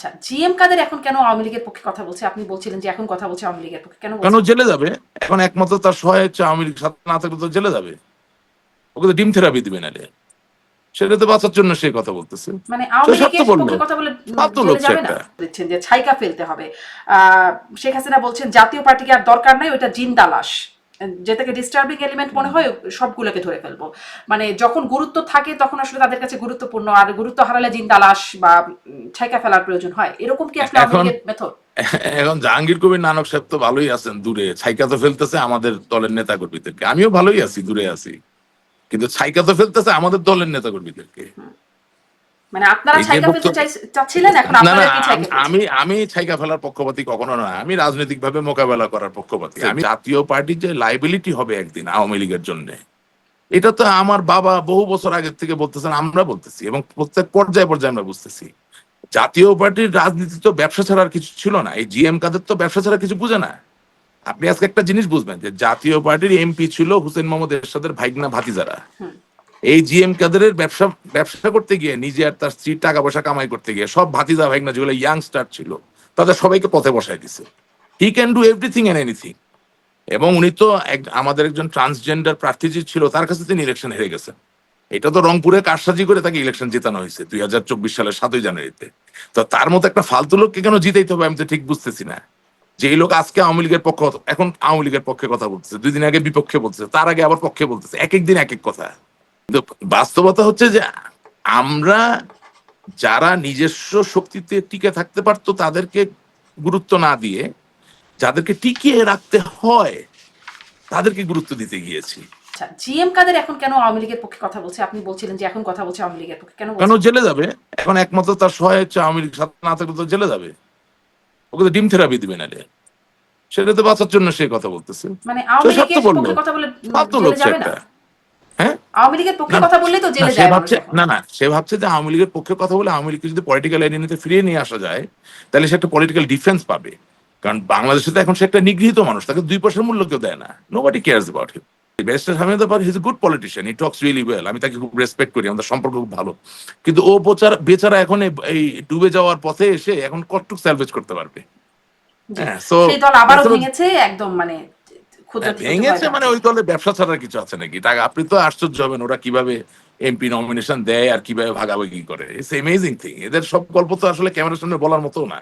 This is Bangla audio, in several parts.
আচ্ছা জিএম কাদের এখন কেন আওয়ামী লীগের পক্ষে কথা বলছে? আপনি বলছিলেন যে এখন কথা বলছে আওয়ামী লীগের পক্ষে। কেন কেন জেলে যাবে? এখন একমাত্র তার সহায় হচ্ছে আওয়ামী লীগ সাথে না থাকলে তো জেলে যাবে। ওকে তো ডিম থেরাপি দিবে নালে সেটা তো বাঁচার জন্য সে কথা বলতেছে। মানে আওয়ামী লীগের পক্ষে কথা বলে জেলে যাবে না। যে ছাইকা ফেলতে হবে। শেখ হাসিনা বলছেন জাতীয় পার্টিকে আর দরকার নাই ওটা জিন্দা লাশ যেটাকে ডিস্টার্বিং এলিমেন্ট মনে হয় সবগুলোকে ধরে ফেলব। মানে যখন গুরুত্ব থাকে তখন আসলে তাদের কাছে গুরুত্বপূর্ণ আর গুরুত্ব হারালে জিন্দা লাশ বা ছাইকা ফেলার প্রয়োজন হয়। এরকম কি আসলে আওয়ামী মেথড এখন জাহাঙ্গীর কবির নানক সাহেব তো ভালোই আছেন দূরে। ছাইকা তো ফেলতেছে আমাদের দলের নেতা কর্মীদেরকে আমিও ভালোই আছি দূরে আছি। কিন্তু ছাইকা তো ফেলতেছে আমাদের দলের নেতা কর্মীদেরকে মানে আপনারা ছাইকা ফেলতে চাচ্ছিলেন এখন না না আপনারা কি ছাইকা আমি আমি ছাইকা ফেলার পক্ষপাতী কখনো নয়। আমি রাজনৈতিক ভাবে মোকাবেলা করার পক্ষপাতী। আমি জাতীয় পার্টির যে লাইবিলিটি হবে একদিন আওয়ামী লীগের জন্য এটা তো আমার বাবা বহু বছর আগের থেকে বলতেছেন আমরা বলতেছি এবং প্রত্যেক পর্যায়ে পর্যায়ে আমরা বুঝতেছি। জাতীয় পার্টির রাজনীতি তো ব্যবসা ছাড়া আর কিছু ছিল না। এই জিএম কাদের তো ব্যবসা ছাড়া কিছু বুঝে না। আপনি আজকে একটা জিনিস বুঝবেন যে জাতীয় পার্টির এমপি ছিল হুসেন মোহাম্মদ এরশাদের ভাইগনা ভাতিজারা। এই জিএম কাদেরের ব্যবসা ব্যবসা করতে গিয়ে নিজে আর তার স্ত্রীর টাকা পয়সা কামাই করতে গিয়ে সব ভাতিজা ভাইগনা যেগুলো ইয়াংস্টার ছিল, তাদের সবাইকে পথে বসায় দিছে। He can do everything and anything এবং উনি তো এক- আমাদের একজন ট্রান্সজেন্ডার প্রার্থী যে ছিল, তার কাছে তিনি ইলেকশন হেরে গেছেন। এটা তো রংপুরে কারসাজি করে তাকে ইলেকশন জেতানো হয়েছে, দুই হাজার চব্বিশ সালের সাতই জানুয়ারিতে। তো তার মতো একটা ফালতু লোককে কেন জিতাইতে হবে আমি তো ঠিক বুঝতেছি না। যে এই লোক আজকে আওয়ামী লীগের পক্ষ, এখন আওয়ামী লীগের পক্ষে কথা বলতেছে, দুই দিন আগে বিপক্ষে বলতেছে, তার আগে আবার পক্ষে বলতেছে এক এক দিন এক এক কথা। কিন্তু বাস্তবতা হচ্ছে যে আমরা যারা নিজস্ব শক্তিতে টিকে থাকতে পারতো তাদেরকে গুরুত্ব না দিয়ে যাদেরকে টিকিয়ে রাখতে হয় তাদেরকে গুরুত্ব দিতে গিয়েছি। আচ্ছা জিএম কাদের এখন কেন আওয়ামী লীগের পক্ষে কথা বলছে? আপনি বলছিলেন যে এখন কথা বলছে আওয়ামী লীগের পক্ষে। কেন কেন জেলে যাবে? এখন একমাত্র তার সহায় হচ্ছে আওয়ামী লীগ সাথে না থাকলে তো জেলে যাবে। ওকে তো ডিম থেরাপি দিবে নালে। সেটা তো বাঁচার জন্য সে কথা বলতেছে। মানে আওয়ামী লীগের পক্ষে কথা বলে জেলে যাবে না? একটা। আওয়ামী লীগের পক্ষে কথা বললেই তো জেলে যায় ভাবছে না না সে ভাবছে যে আওয়ামী লীগের পক্ষে কথা বলে আওয়ামী লীগকে যদি পলিটিক্যাল আইডেন্টিতে ফিরিয়ে নিয়ে আসা যায় তাহলে সে একটা পলিটিক্যাল ডিফেন্স পাবে। কারণ বাংলাদেশে তো এখন সে একটা নিগৃহীত মানুষ তাকে দুই পয়সার মূল্য কেউ দেয় না। Nobody cares about him barrister Hamid আবার his good politician he talks really well আমি তাকে খুব রেসপেক্ট করি আমাদের সম্পর্ক খুব ভালো। কিন্তু ও বেচারা বেচারা এখন এই- ডুবে যাওয়ার পথে এসে এখন কতটুক স্যালভেজ করতে পারবে। হ্যাঁ, সেই দল আবারও ভেঙেছে একদম মানে ভেঙেছে মানে ওই দলে ব্যবসা ছাড়া কিছু আছে নাকি? টাকা আপনি তো আশ্চর্য হবেন ওরা কীভাবে এমপি নমিনেশন দেয় আর কীভাবে ভাগাভাগি করে। ইটস এমেজিং থিং এদের সব গল্প তো আসলে ক্যামেরার সামনে বলার মতো না।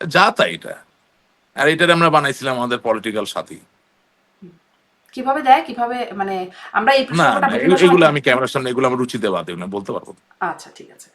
যা তাই এটা। আর এটার আমরা বানাইছিলাম আমাদের পলিটিক্যাল সাথী। কীভাবে দেয়? কীভাবে মানে আমরা এই না না, এগুলো আমি ক্যামেরার সামনে এগুলো আমার রুচিতে বাদ এগুলো বলতে পারব আচ্ছা ঠিক আছে।